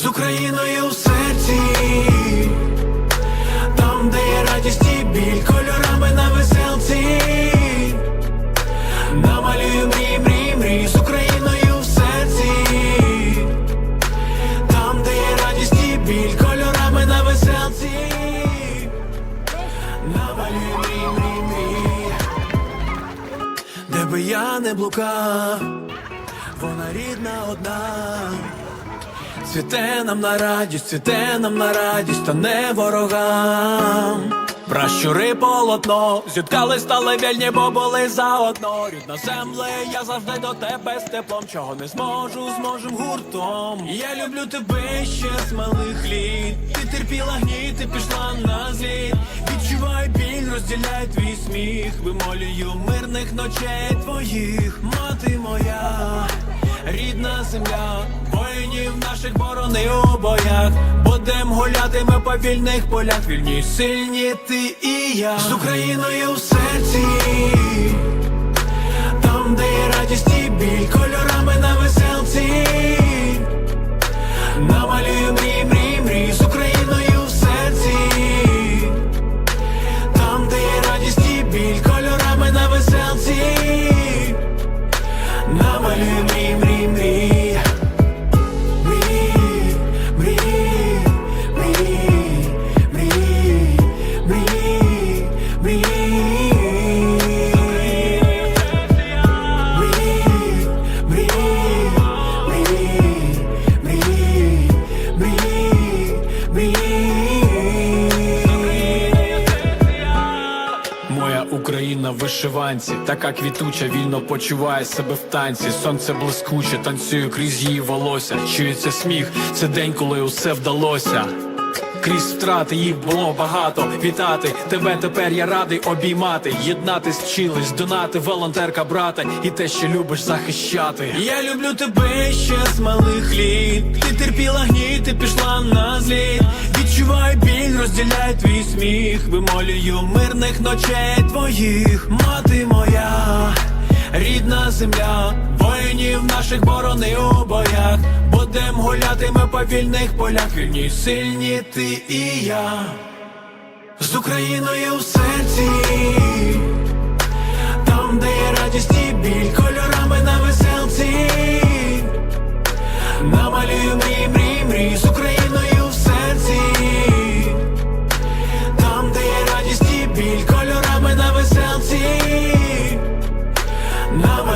з Україною в серці, там, де є радість і біль, кольорами на веселці. Намалюю мрій, мрій, мрій з Україною в серці, там, де є радість і біль, кольорами на веселці. Намалюю мрій, мрій, мрій, де би я не блукав, вона рідна одна. Цвіте нам на радість, цвіте нам на радість, та не ворогам. Пращури полотно, зіткались стали вільні, бо були заодно. Рідна земле, я завжди до тебе з теплом, чого не зможу, зможем гуртом. Я люблю тебе ще з малих літ. Ти терпіла гніт, ти пішла на зліт. Відчувай біль, розділяй твій сміх. Вимолюю мирних ночей твоїх, мати моя рідна земля, воїнів наших борони у боях. Будем гуляти ми по вільних полях, вільні, сильні ти і я. З Україною в серці, там, де є радість і біль, Україна в вишиванці, така квітуча, вільно почуває себе в танці. Сонце блискуче, танцює крізь її волосся. Чується сміх, це день, коли усе вдалося. Крізь втрати їх було багато. Вітати тебе тепер я радий обіймати. Єднатись вчились, донати, волонтерка, брата, і те, що любиш захищати. Я люблю тебе ще з малих літ. Ти терпіла гніт, ти пішла на зліт. Розділяй твій сміх. Вимолюю мирних ночей твоїх, мати моя. Рідна земля, воїнів наших борони у боях. Будем гуляти ми по вільних полях, вільні, сильні ти і я. З Україною в серці,